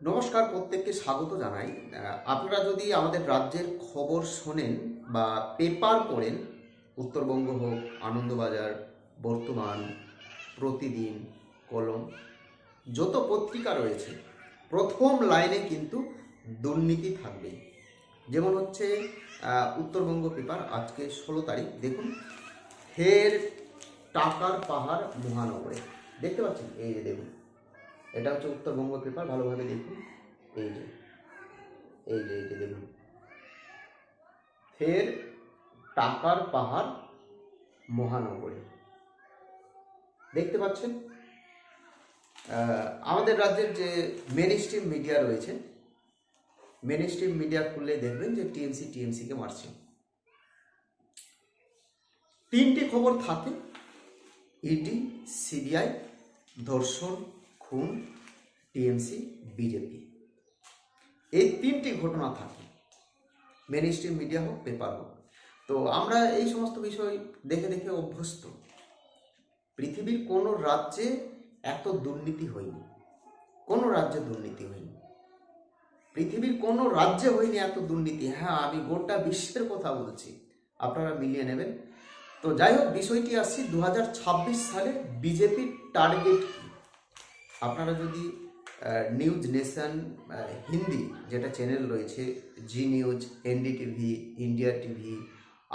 নমস্কার প্রত্যেককে স্বাগত জানাই। আপনারা যদি আমাদের রাজ্যের খবর শোনেন বা পেপার পড়েন, উত্তরবঙ্গ হোক, আনন্দবাজার, বর্তমান, প্রতিদিন, কলম, যত পত্রিকা রয়েছে, প্রথম লাইনে কিন্তু দুর্নীতি থাকবে যেমন হচ্ছে উত্তরবঙ্গ পেপার, আজকে ষোলো তারিখ। দেখুন, ফের টাকার পাহাড় মহানগরে। দেখতে পাচ্ছেন? এই যে দেখুন এটা হচ্ছে উত্তরবঙ্গ পেপার ভালোভাবে দেখুন। এই যে এই যে এই যে দেখুন। ফের টাকার পাহাড় মহানগরে। দেখতে পাচ্ছেন? আমাদের রাজ্যের যে মেন স্ট্রিম মিডিয়া রয়েছে মেন স্ট্রিম মিডিয়া খুললে দেখবেন যে টিএমসি টিএমসিকে মারছে। তিনটি খবর থাকে। ইডি সিবিআই ধর্ষণ খুন, টিএমসি, বিজেপি। এই তিনটি ঘটনা থাকে। মেন স্ট্রিম মিডিয়া হোক পেপার হোক। তো আমরা এই সমস্ত বিষয় দেখে দেখে অভ্যস্ত। পৃথিবীর কোনো রাজ্যে এত দুর্নীতি হয়নি। কোনো রাজ্যে দুর্নীতি হয়নি। পৃথিবীর কোনো রাজ্যে হয়নি এত দুর্নীতি। হ্যাঁ আমি গোটা বিশ্বের কথা বলছি। আপনারা মিলিয়ে নেবেন। তো যাই হোক, বিষয়টি আসছি দু হাজার ছাব্বিশ সালে বিজেপির টার্গেট আপনারা যদি নিউজ নেশন হিন্দি যেটা চ্যানেল রয়েছে Zee news ND TV India TV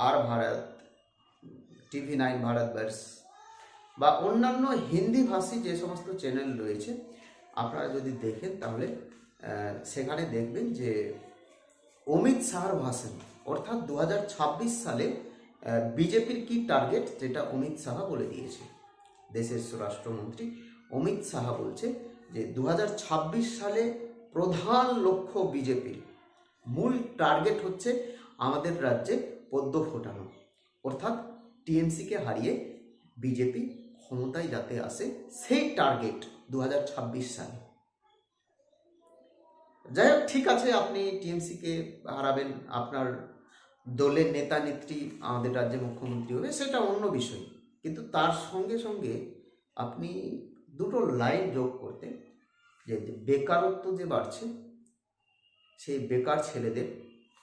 আর ভারত টিভি নাইন ভারতবর্ষ বা অন্যান্য হিন্দি ভাষী যে সমস্ত চ্যানেল রয়েছে, আপনারা যদি দেখেন তাহলে সেখানে দেখবেন যে অমিত শাহর ভাষণ, অর্থাৎ দু হাজার ছাব্বিশ সালে বিজেপির কি টার্গেট যেটা অমিত শাহ বলে দিয়েছে, দেশের স্বরাষ্ট্রমন্ত্রী অমিত শাহ বলছে যে দু হাজার ছাব্বিশ সালে প্রধান লক্ষ্য বিজেপির মূল টার্গেট হচ্ছে আমাদের রাজ্যে পদ্ম ফোটানো। অর্থাৎ টিএমসিকে হারিয়ে বিজেপি ক্ষমতায় যাতে আসে, সেই টার্গেট দু হাজার ছাব্বিশ সালে। যাই হোক, ঠিক আছে, আপনি টিএমসিকে হারাবেন, আপনার দলের নেতা, নেত্রী, আমাদের রাজ্যে মুখ্যমন্ত্রী হবে, সেটা অন্য বিষয়। কিন্তু তার সঙ্গে সঙ্গে আপনি দুটো লাইন যোগ করতে যে বেকারত্ব যে বাড়ছে, সেই বেকার ছেলেদের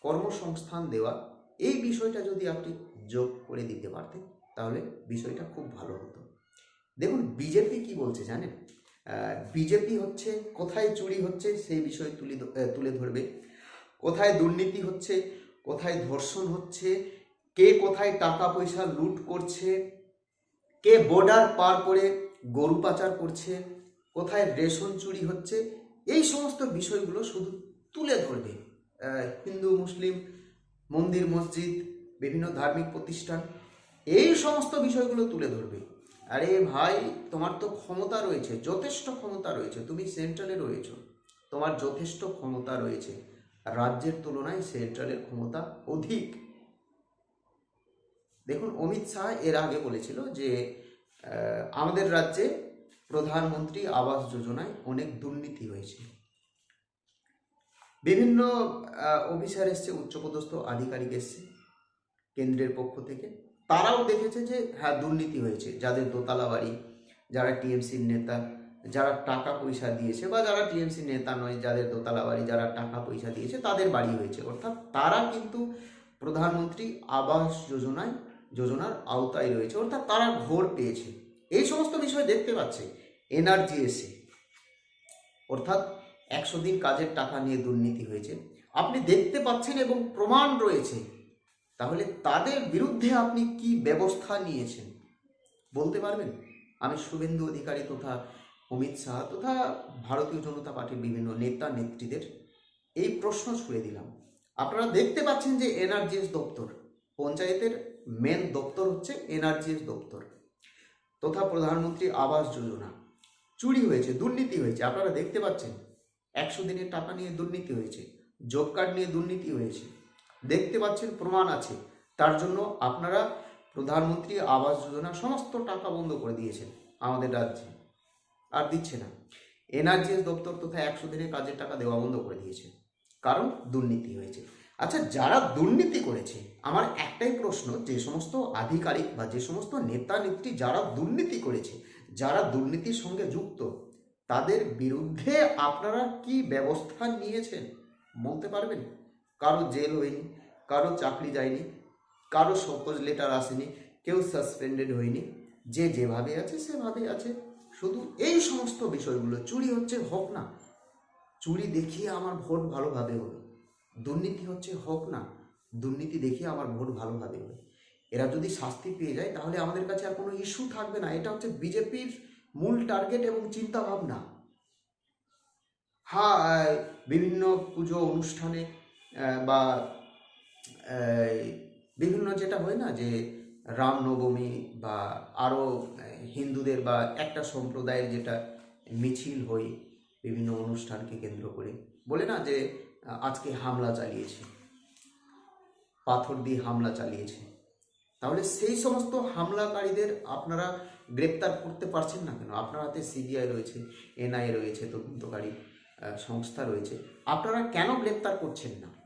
কর্মসংস্থান দেওয়া, এই বিষয়টা যদি আপনি যোগ করে দিতে পারতেন, তাহলে বিষয়টা খুব ভালো হতো। দেখুন, বিজেপি কি বলছে জানেন? বিজেপি হচ্ছে, কোথায় চুরি হচ্ছে সেই বিষয় তুলে তুলে ধরবে। কোথায় দুর্নীতি হচ্ছে, কোথায় ধর্ষণ হচ্ছে, কে কোথায় টাকা পয়সা লুট করছে, কে বর্ডার পার করে গরু পাচার করছে, কোথায় রেশন চুরি হচ্ছে, এই সমস্ত বিষয়গুলো শুধু তুলে ধরবে। হিন্দু, মুসলিম, মন্দির, মসজিদ, বিভিন্ন ধার্মিক প্রতিষ্ঠান, এই সমস্ত বিষয়গুলো তুলে ধরবে। আরে ভাই, তোমার তো ক্ষমতা রয়েছে, যথেষ্ট ক্ষমতা রয়েছে, তুমি সেন্ট্রালে রয়েছো, তোমার যথেষ্ট ক্ষমতা রয়েছে। রাজ্যের তুলনায় সেন্ট্রালের ক্ষমতা অধিক। দেখুন, অমিত শাহ এর আগে বলেছিল যে আমাদের রাজ্যে প্রধানমন্ত্রী আবাস যোজনায় অনেক দুর্নীতি হয়েছে। বিভিন্ন অফিসার এসছে, উচ্চপদস্থ আধিকারিক এসছে কেন্দ্রের পক্ষ থেকে। তারাও দেখেছে যে হ্যাঁ দুর্নীতি হয়েছে। যাদের দোতলা বাড়ি, যারা টিএমসির নেতা, যারা টাকা পয়সা দিয়েছে বা যারা টিএমসি নেতা নয়, যাদের দোতলা বাড়ি, যারা টাকা পয়সা দিয়েছে, তাদের বাড়ি হয়েছে। অর্থাৎ তারা কিন্তু প্রধানমন্ত্রী আবাস যোজনায় যোজনার আওতায় রয়েছে, অর্থাৎ তারা ঘর পেয়েছে। এই সমস্ত বিষয় দেখতে পাচ্ছে, এনার্জি এসে। অর্থাৎ একশো দিন কাজের টাকা নিয়ে দুর্নীতি হয়েছে। আপনি দেখতে পাচ্ছেন এবং প্রমাণ রয়েছে। তাহলে তাদের বিরুদ্ধে আপনি কি ব্যবস্থা নিয়েছেন? বলতে পারবেন? আমি শুভেন্দু অধিকারী তথা অমিত শাহ তথা ভারতীয় জনতা পার্টির বিভিন্ন নেতা, নেত্রীদের এই প্রশ্ন ছুড়ে দিলাম। আপনারা দেখতে পাচ্ছেন যে এনআরজিএস দপ্তর, পঞ্চায়েতের মেন দপ্তর হচ্ছে এনআরজিএস দপ্তর। তথা প্রধানমন্ত্রী আবাস যোজনা। চুরি হয়েছে, দুর্নীতি হয়েছে, আপনারা দেখতে পাচ্ছেন। একশো দিনের টাকা নিয়ে দুর্নীতি হয়েছে, জব কার্ড নিয়ে দুর্নীতি হয়েছে। দেখতে পাচ্ছেন, প্রমাণ আছে। তার জন্য আপনারা প্রধানমন্ত্রী আবাস যোজনা সমস্ত টাকা বন্ধ করে দিয়েছেন আমাদের রাজ্যে। আর দিচ্ছে না। এনআরজিএস দপ্তর তথা একশো দিনের কাজের টাকা দেওয়া বন্ধ করে দিয়েছে। কারণ দুর্নীতি হয়েছে। আচ্ছা যারা দুর্নীতি করেছে, আমার একটাই প্রশ্ন, যে সমস্ত আধিকারিক বা যে সমস্ত নেতা নেত্রী যারা দুর্নীতি করেছে, যারা দুর্নীতির সঙ্গে যুক্ত, তাদের বিরুদ্ধে আপনারা কি ব্যবস্থা নিয়েছেন? বলতে পারবেন? কারও জেল হয়নি, কারও চাকরি যায়নি, কারও সকজ লেটার আসেনি, কেউ সাসপেন্ডেড হয়নি। যে যেভাবে আছে, সেভাবে আছে। শুধু এই সমস্ত বিষয়গুলো, চুরি হচ্ছে, হোক না। চুরি দেখিয়ে আমার ভোট ভালোভাবে হবে। দুর্নীতি হচ্ছে হোক না, দুর্নীতি দেখিয়ে আমার ভোট ভালোভাবে হবে। এরা যদি শাস্তি পেয়ে যায়, তাহলে আমাদের কাছে আর কোনো ইস্যু থাকবে না। এটা হচ্ছে বিজেপির মূল টার্গেট এবং চিন্তা ভাবনা হ্যাঁ বিভিন্ন পুজো অনুষ্ঠানে বা বিভিন্ন যেটা হয় না, যে রামনবমী বা আরও হিন্দুদের বা একটা সম্প্রদায়ের যেটা মিছিল হয়, বিভিন্ন অনুষ্ঠানকে কেন্দ্র করে। বলে না যে আজকে হামলা চালিয়েছে। পাথর দিয়ে হামলা চালিয়েছে। তাহলে সেই সমস্ত হামলাকারীদের আপনারা গ্রেপ্তার করতে পারছেন না কেন? আপনার হাতে সিবিআই রয়েছে, এনআই রয়েছে, তদন্তকারী সংস্থা রয়েছে। আপনারা কেন গ্রেপ্তার করছেন না?